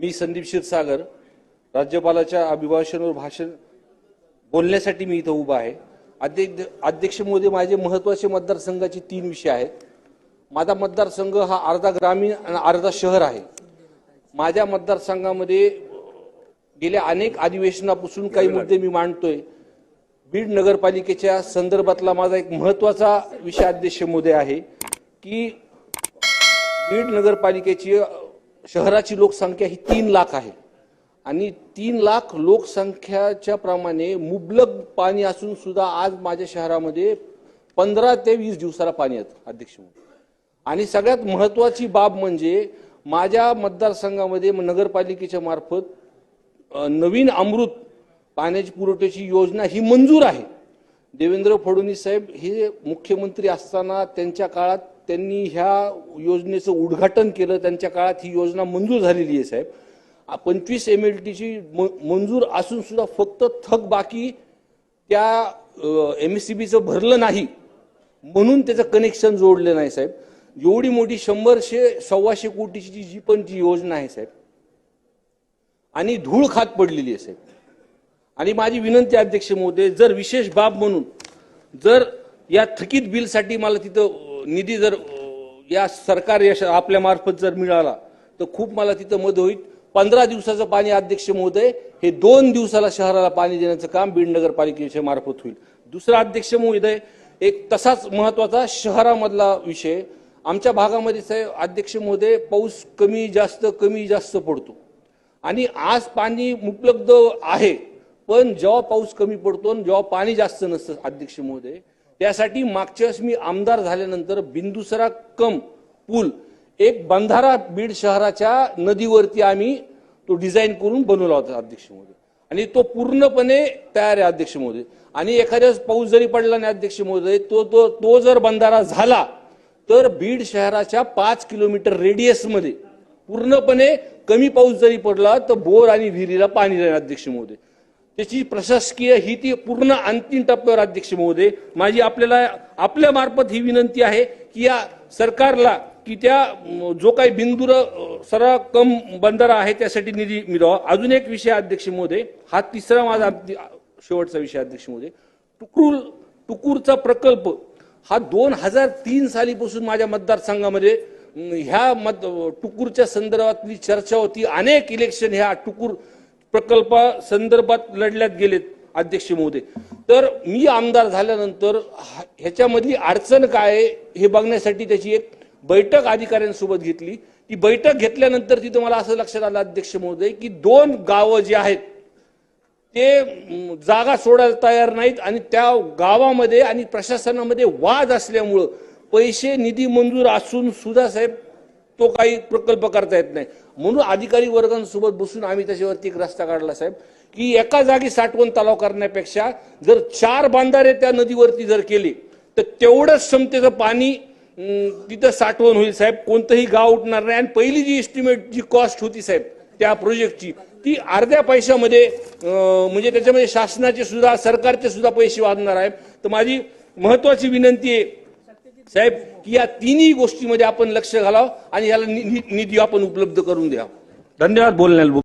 मी संदीप क्षीरसागर राज्यपालाच्या अभिभाषणावर भाषण बोलण्यासाठी मी इथं उभा आहे. अध्यक्ष अध्यक्ष मोदी माझे महत्त्वाचे मतदारसंघाचे तीन विषय आहेत. माझा मतदारसंघ हा अर्धा ग्रामीण आणि अर्धा शहर आहे. माझ्या मतदारसंघामध्ये गेल्या अनेक अधिवेशनापासून काही मुद्दे मी मांडतोय. बीड नगरपालिकेच्या संदर्भातला माझा एक महत्त्वाचा विषय अध्यक्ष मोदी आहे की बीड नगरपालिकेची शहराची लोकसंख्या ही तीन लाख आहे. आणि तीन लाख लोकसंख्याच्या प्रमाणे मुबलक पाणी असून सुद्धा आज माझ्या शहरामध्ये पंधरा ते वीस दिवसाला पाणी येतं अध्यक्ष आणि सगळ्यात महत्वाची बाब म्हणजे माझ्या मतदारसंघामध्ये नगरपालिकेच्या मार्फत नवीन अमृत पाण्याची पुरवठ्याची योजना ही मंजूर आहे. देवेंद्र फडणवीस साहेब हे मुख्यमंत्री असताना त्यांच्या काळात त्यांनी ह्या योजनेचं उद्घाटन केलं. त्यांच्या काळात ही योजना मंजूर झालेली आहे साहेब. पंचवीस एम एल टीची मंजूर असून सुद्धा फक्त थक बाकी त्या एम एस सी बीचं भरलं नाही. म्हणून त्याचं कनेक्शन जोडलं नाही साहेब. एवढी मोठी शंभरशे सव्वाशे कोटीची जी जी पण जी योजना आहे साहेब. आणि धूळ खात पडलेली आहे साहेब. आणि माझी विनंती अध्यक्ष महोदय जर विशेष बाब म्हणून जर या थकीत बिलसाठी मला तिथं निधी जर या सरकार या आपल्यामार्फत आपल्या मार्फत जर मिळाला तर खूप मला तिथं मदत होईल. पंधरा दिवसाचं पाणी अध्यक्ष महोदय हे दोन दिवसाला शहराला पाणी देण्याचं काम बीड नगरपालिकेच्या मार्फत होईल. दुसरा अध्यक्ष महोदय एक तसाच महत्त्वाचा शहरामधला विषय. आमच्या भागामध्ये साहेब अध्यक्ष महोदय पाऊस कमी जास्त कमी जास्त पडतो. आणि आज पाणी उपलब्ध आहे पण जेव्हा पाऊस कमी पडतो आणि जेव्हा पाणी जास्त नसतं अध्यक्ष महोदय त्यासाठी मागच्या वेळेस मी आमदार झाल्यानंतर बिंदुसरा कम पूल एक बंधारा बीड शहराच्या नदीवरती आम्ही तो डिझाईन करून बनवला होता अध्यक्ष मोदी आणि तो पूर्णपणे तयार आहे अध्यक्ष मोदी आणि एखाद्या पाऊस जरी पडला नाही अध्यक्ष मोदी तो तो तो जर बंधारा झाला तर बीड शहराच्या पाच किलोमीटर रेडियसमध्ये पूर्णपणे कमी पाऊस जरी पडला तर बोर आणि विहिरीला पाणी राहील अध्यक्ष मोदी त्याची प्रशासकीय ही ती पूर्ण अंतिम टप्प्यावर अध्यक्ष महोदय. माझी आपल्याला आपल्या मार्फत ही विनंती आहे की या सरकारला की त्या जो काही बिंदूर अ, सरा कम बंधारा आहे त्यासाठी निधी मिळावा. अजून एक विषय अध्यक्ष महोदय. हा तिसरा माझा शेवटचा विषय अध्यक्ष महोदय. टुकुर टुकूरचा प्रकल्प हा दोन हजार तीन सालीपासून माझ्या मतदारसंघामध्ये ह्या मत टुकूरच्या संदर्भातली चर्चा होती. अनेक इलेक्शन ह्या टुकूर प्रकल्पा संदर्भात लढल्यात गेलेत अध्यक्ष महोदय. तर मी आमदार झाल्यानंतर हा- ह्याच्यामधली अडचण काय आहे हे बघण्यासाठी त्याची एक बैठक अधिकाऱ्यांसोबत घेतली. ती बैठक घेतल्यानंतर तिथं मला असं लक्षात आलं अध्यक्ष महोदय की दोन गावं जी आहेत ते जागा सोडायला तयार नाहीत आणि त्या गावामध्ये आणि प्रशासनामध्ये वाद असल्यामुळं पैसे निधी मंजूर असून सुद्धा साहेब तो काही प्रकल्प करता येत नाही. म्हणून अधिकारी वर्गांसोबत बसून आम्ही त्याच्यावरती एक रस्ता काढला साहेब की एका जागी साठवण तलाव करण्यापेक्षा जर चार बांधारे त्या नदीवरती जर केले तर तेवढंच क्षमतेचं पाणी तिथं साठवण होईल साहेब. कोणतंही गाव उठणार नाही. आणि पहिली जी एस्टिमेट जी कॉस्ट होती साहेब त्या प्रोजेक्टची ती अर्ध्या पैशामध्ये म्हणजे त्याच्यामध्ये शासनाचे सुद्धा सरकारचे सुद्धा पैसे वाढणार आहेत तर माझी महत्वाची विनंती आहे साहेब की या तिन्ही गोष्टीमध्ये आपण लक्ष घालावं आणि याला नि- निधी आपण उपलब्ध करून द्या धन्यवाद बोलण्याला.